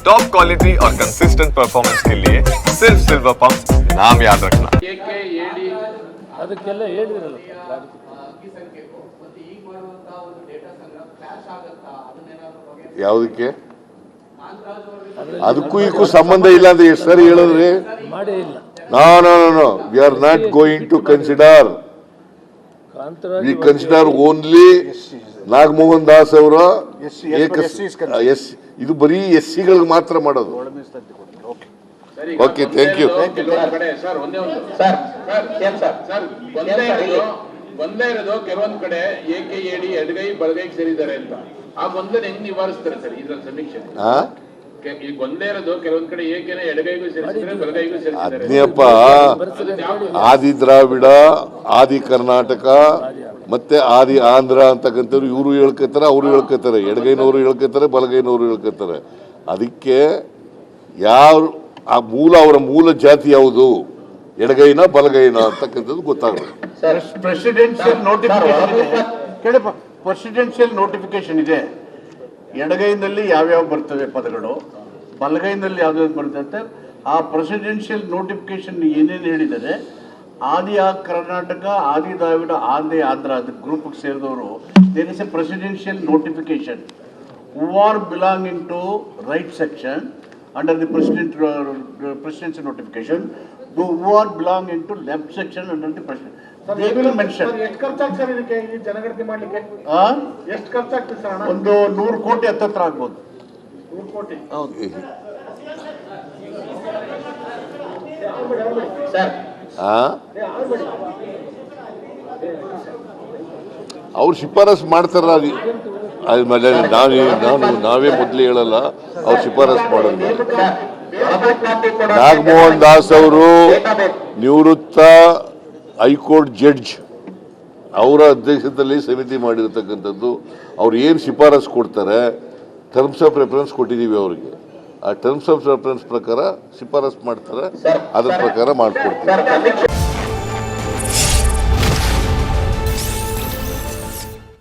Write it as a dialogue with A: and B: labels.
A: Top quality और consistent performance के लिए सिर्फ सिल्वर पंप नाम याद रखना
B: ಕೆ ಕೆ ಎ ಡಿ
C: ಅದಕ್ಕೆಲ್ಲ ಹೇಳಿದ್ರಲ್ಲ
D: ಯಾವುದಕ್ಕೆ ಅದಕ್ಕೂ ಇದಕ್ಕೂ ಸಂಬಂಧ ಇಲ್ಲ ಅಂತ ಎಷ್ಟು ಸರಿ ಹೇಳಿದ್ರಿ
C: ಮಾಡೇ ಇಲ್ಲ
D: no no no no we are not going to consider
C: Kantharaj
D: we consider only Nagamohan Das ಅವರ. ಎಸ್ ಇದು ಬರೀ ಎಸ್ ಸಿಗಳಿಗೆ ಮಾತ್ರ ಮಾಡೋದು. Okay thank you.
B: ಒಂದೇ ಇರೋದು ಕೆಲವೊಂದ್ ಕಡೆ ಸರ್ ಒಂದೇ ಒಂದು. Sir sir? ಸರ್ ಒಂದೇ ಇರೋದು ಒಂದೇ ಇರೋದು ಕೆಲವೊಂದ್ ಕಡೆ ಎ ಕೆ ಎ ಎಡಗೈ ಬಲಗೈ ಸೇರಿದ್ದಾರೆ ಅಂತ. ಆ ಗೊಂದಲ ಹೆಂಗ್ ನಿವಾರಿಸ್ತಾರೆ ಸರ್ ಇದ್ರ ಸಮೀಕ್ಷೆ? ಒಂದೇ ಇರೋದು ಕೆಲವೊಂದ್ ಕಡೆ ಏಕೆನೆ ಎಡಗೈಗೂ ಸೇರಿಸಿದ್ರೆ ಬಲಗೈಗೂ ಸೇರಿಸಿದ್ದಾರೆ.
D: ಅದ್ನೇಪ್ಪ ಆದಿ ಕರ್ನಾಟಕ ಮತ್ತೆ ಆದಿ ಆಂಧ್ರ ಅಂತಕ್ಕಂಥವ್ರು ಇವರು ಹೇಳ್ಕೊತಾರೆ ಅವರು ಹೇಳ್ಕೊತಾರೆ ಎಡಗೈನವರು ಹೇಳ್ಕೊತಾರೆ ಬಲಗೈನವರು ಹೇಳ್ಕೊತಾರೆ ಅದಕ್ಕೆ ಯಾವ ಆ ಮೂಲ ಅವರ ಮೂಲ ಜಾತಿ ಯಾವುದು? ಎಡಗೈನ ಬಲಗೈನ ಅಂತಕ್ಕಂಥದ್ದು ಗೊತ್ತಾಗಬೇಕು.
E: ಪ್ರೆಸಿಡೆನ್ಷಿಯಲ್ ನೋಟಿಫಿಕೇಶನ್ ಇದೆ. ಕೇಳಪ್ಪ ಪ್ರೆಸಿಡೆನ್ಷಿಯಲ್ ನೋಟಿಫಿಕೇಶನ್ ಇದೆ. ಎಡಗೈನಲ್ಲಿ ಯಾವ್ಯಾವ ಬರ್ತವೆ ಪದಗಳು? ಬಲಗೈನಲ್ಲಿ ಯಾವ್ಯಾವ್ದು ಬರ್ತದೆ? ಆ ಪ್ರೆಸಿಡೆನ್ಷಿಯಲ್ ನೋಟಿಫಿಕೇಶನ್ ಏನೇನು ಹೇಳಿದ್ದಾರೆ? ಆದಿ ಆ ಕರ್ನಾಟಕ ಆದಿ ದ್ರಾವಿಡ ಆದಿ ಆಂಧ್ರ ಅದು ಗ್ರೂಪ್ಗೆ ಸೇರಿದವರು. There is a presidential notification who are belonging to right section under the president presidential notification
F: who are belonging to left section under the president sir sir
E: ಒಂದು ನೂರು ಕೋಟಿ ಹತ್ತತ್ರ ಆಗ್ಬೋದು. ಹೌದು.
D: ಆ ಅವ್ರು ಶಿಫಾರಸ್ ಮಾಡ್ತಾರ ಅದು ನಾವು, ನಾನು, ನಾವೇ ಮೊದಲು ಹೇಳಲ್ಲ, ಅವ್ರು ಶಿಫಾರಸ್ ಮಾಡಲ್ಲ ನಾಗಮೋಹನ್ ದಾಸ್ ಅವರು ನಿವೃತ್ತ ಹೈಕೋರ್ಟ್ ಜಡ್ಜ್. ಅವರ ಅಧ್ಯಕ್ಷತೆಯಲ್ಲಿ ಸಮಿತಿ ಮಾಡಿರ್ತಕ್ಕಂಥದ್ದು. ಅವ್ರು ಏನು ಶಿಫಾರಸ್ ಕೊಡ್ತಾರೆ ಟರ್ಮ್ಸ್ ಆಫ್ ರೆಫರೆನ್ಸ್ ಕೊಟ್ಟಿದ್ದೀವಿ ಅವರಿಗೆ. ಆ ಟರ್ಮ್ಸ್ ಆಫ್ ರೆಫರೆನ್ಸ್ ಪ್ರಕಾರ ಶಿಫಾರಸ್ ಮಾಡ್ತಾರೆ. ಅದ್ರ ಪ್ರಕಾರ ಮಾಡಿಕೊಡ್ತೀವಿ.